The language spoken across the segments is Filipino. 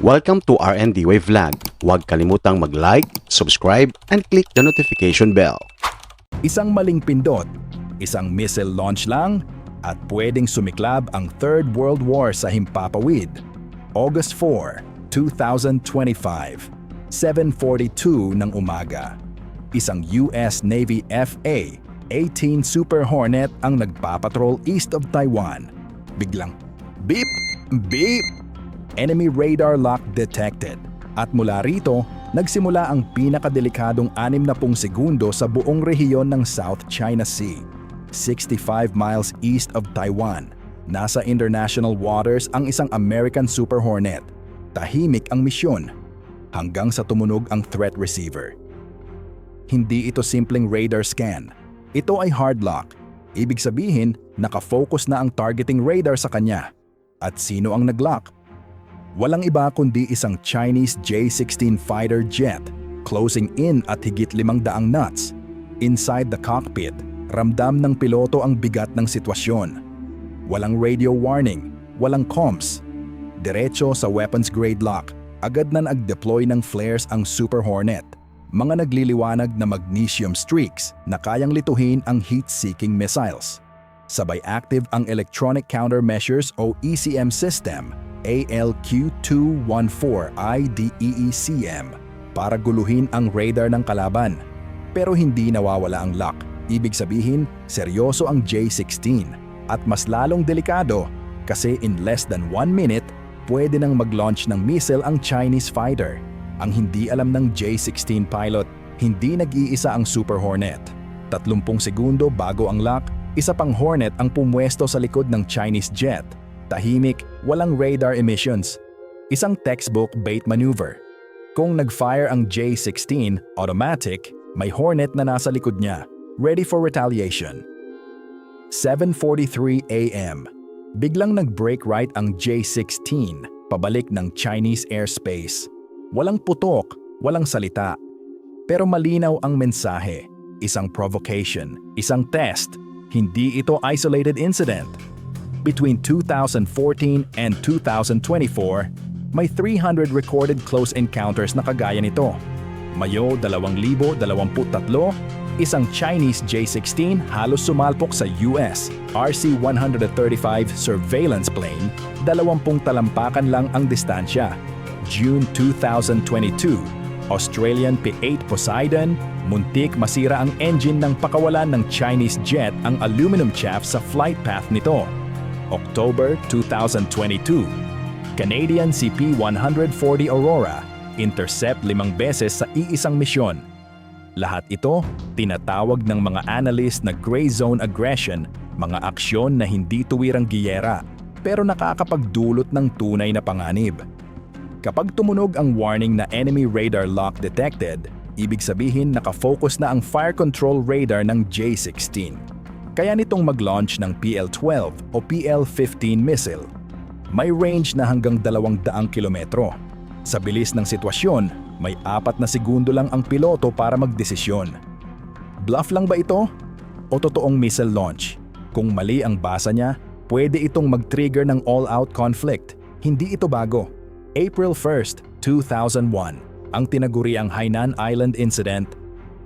Welcome to RND Wave Vlog. Huwag kalimutang mag-like, subscribe, and click the notification bell. Isang maling pindot, isang missile launch lang, at pwedeng sumiklab ang Third World War sa Himpapawid. August 4, 2025, 7.42 ng umaga. Isang US Navy FA-18 Super Hornet ang nagpapatrol east of Taiwan. Biglang, beep, beep, enemy radar lock detected. At mula rito, nagsimula ang pinakadelikadong 60 segundo sa buong rehiyon ng South China Sea. 65 miles east of Taiwan. Nasa international waters ang isang American Super Hornet. Tahimik ang misyon hanggang sa tumunog ang threat receiver. Hindi ito simpleng radar scan. Ito ay hard lock. Ibig sabihin, nakafocus na ang targeting radar sa kanya. At sino ang naglock? Walang iba kundi isang Chinese J-16 fighter jet closing in at higit limang daang knots. Inside the cockpit, ramdam ng piloto ang bigat ng sitwasyon. Walang radio warning, walang comms. Diretso sa weapons grade lock, agad na nag-deploy ng flares ang Super Hornet. Mga nagliliwanag na magnesium streaks na kayang lituhin ang heat-seeking missiles. Sabay active ang Electronic Countermeasures o ECM system, ALQ-214 IDEECM, para guluhin ang radar ng kalaban. Pero hindi nawawala ang lock. Ibig sabihin, seryoso ang J-16 at mas lalong delikado kasi in less than 1 minute, pwede nang mag-launch ng missile ang Chinese fighter. Ang hindi alam ng J-16 pilot, hindi nag-iisa ang Super Hornet. 30 segundo bago ang lock, isa pang Hornet ang pumwesto sa likod ng Chinese jet. Tahimik, walang radar emissions. Isang textbook bait maneuver. Kung nag-fire ang J-16, automatic, may Hornet na nasa likod niya, ready for retaliation. 7.43 a.m. Biglang nag-break right ang J-16 pabalik ng Chinese airspace. Walang putok, walang salita. Pero malinaw ang mensahe. Isang provocation, isang test. Hindi ito isolated incident. Between 2014 and 2024, may 300 recorded close encounters na kagaya nito. Mayo 2023, isang Chinese J-16 halos sumalpok sa US RC-135 surveillance plane, 20 talampakan lang ang distansya. June 2022, Australian P-8 Poseidon, muntik masira ang engine ng pakawalan ng Chinese jet ang aluminum chaff sa flight path nito. October 2022, Canadian CP-140 Aurora, intercept limang beses sa iisang misyon. Lahat ito, tinatawag ng mga analyst na gray zone aggression, mga aksyon na hindi tuwirang giyera, pero nakakapagdulot ng tunay na panganib. Kapag tumunog ang warning na enemy radar lock detected, ibig sabihin nakafocus na ang fire control radar ng J-16. Kaya nitong mag-launch ng PL-12 o PL-15 missile. May range na hanggang 200 kilometro. Sa bilis ng sitwasyon, may apat na segundo lang ang piloto para magdesisyon. Bluff lang ba ito? O totoong missile launch? Kung mali ang basa niya, pwede itong mag-trigger ng all-out conflict. Hindi ito bago. April 1, 2001, ang tinaguriang Hainan Island Incident,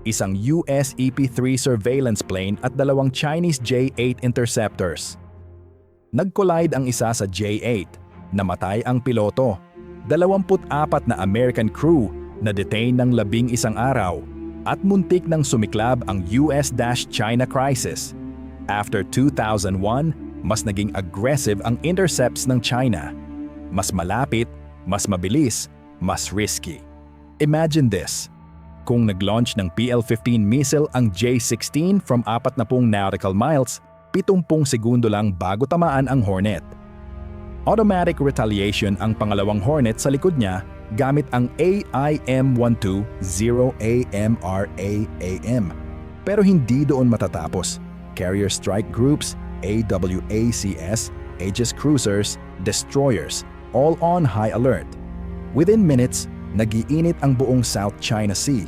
isang US EP-3 surveillance plane at dalawang Chinese J-8 interceptors. Nag-collide ang isa sa J-8, namatay ang piloto. 24 na American crew na detain ng labing isang araw at muntik ng sumiklab ang US-China crisis. After 2001, mas naging aggressive ang intercepts ng China. Mas malapit, mas mabilis, mas risky. Imagine this. Kung nag-launch ng PL-15 missile ang J-16 from 40 nautical miles, 70 segundo lang bago tamaan ang Hornet. Automatic retaliation ang pangalawang Hornet sa likod niya gamit ang AIM-120-AMRAAM. Pero hindi doon matatapos. Carrier Strike Groups, AWACS, Aegis Cruisers, Destroyers, all on high alert. Within minutes, nagiinit ang buong South China Sea.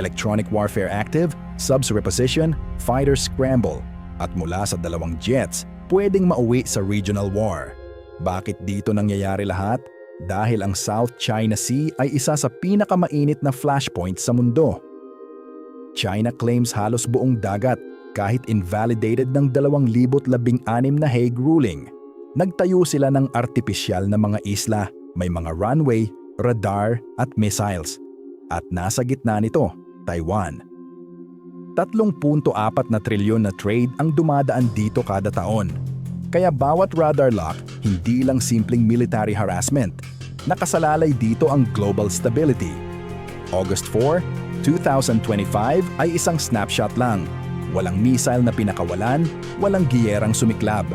Electronic warfare active, subs reposition, fighters scramble, at mula sa dalawang jets, pwedeng mauwi sa regional war. Bakit dito nangyayari lahat? dahil ang South China Sea ay isa sa pinakamainit na flashpoint sa mundo. China claims halos buong dagat kahit invalidated ng 2016 na Hague ruling. Nagtayo sila ng artipisyal na mga isla, may mga runway, radar at missiles. At nasa gitna nito, Taiwan. 3.4 na trilyon na trade ang dumadaan dito kada taon. Kaya bawat radar lock, hindi lang simpleng military harassment. Nakasalalay dito ang global stability. August 4, 2025 ay isang snapshot lang. Walang missile na pinakawalan, walang giyerang sumiklab.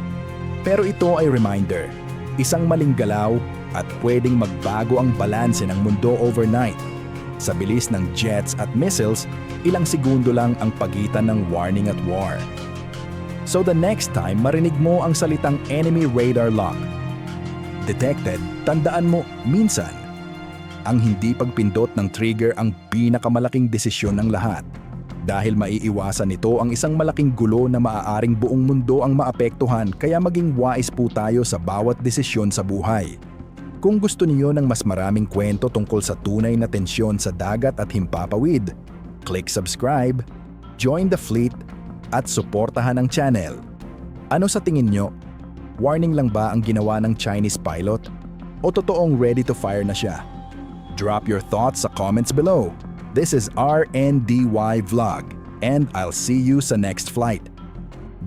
Pero ito ay reminder, isang maling galaw at pwedeng magbago ang balanse ng mundo overnight. Sa bilis ng jets at missiles, ilang segundo lang ang pagitan ng warning at war. So the next time marinig mo ang salitang enemy radar lock, detected, tandaan mo minsan, ang hindi pagpindot ng trigger ang pinakamalaking desisyon ng lahat. Dahil maiiwasan nito ang isang malaking gulo na maaaring buong mundo ang maapektuhan kaya maging wise po tayo sa bawat desisyon sa buhay. Kung gusto niyo ng mas maraming kwento tungkol sa tunay na tensyon sa dagat at himpapawid, click subscribe, join the fleet, at suportahan ang channel. Ano sa tingin nyo? Warning lang ba ang ginawa ng Chinese pilot? O totoong ready to fire na siya? Drop your thoughts sa comments below. This is RNDY Vlog and I'll see you sa next flight.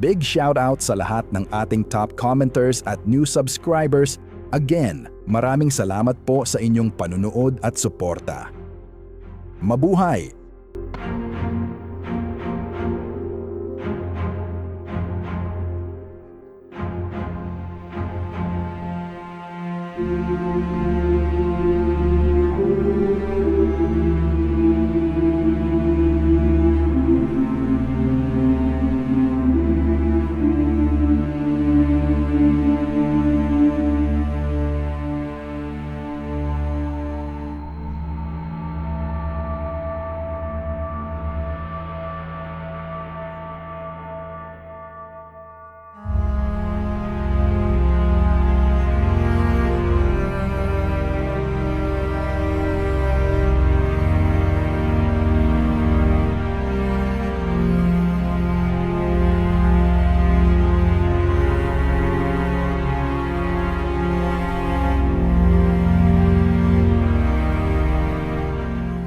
Big shout out sa lahat ng ating top commenters at new subscribers. Again, maraming salamat po sa inyong panunood at suporta. Mabuhay!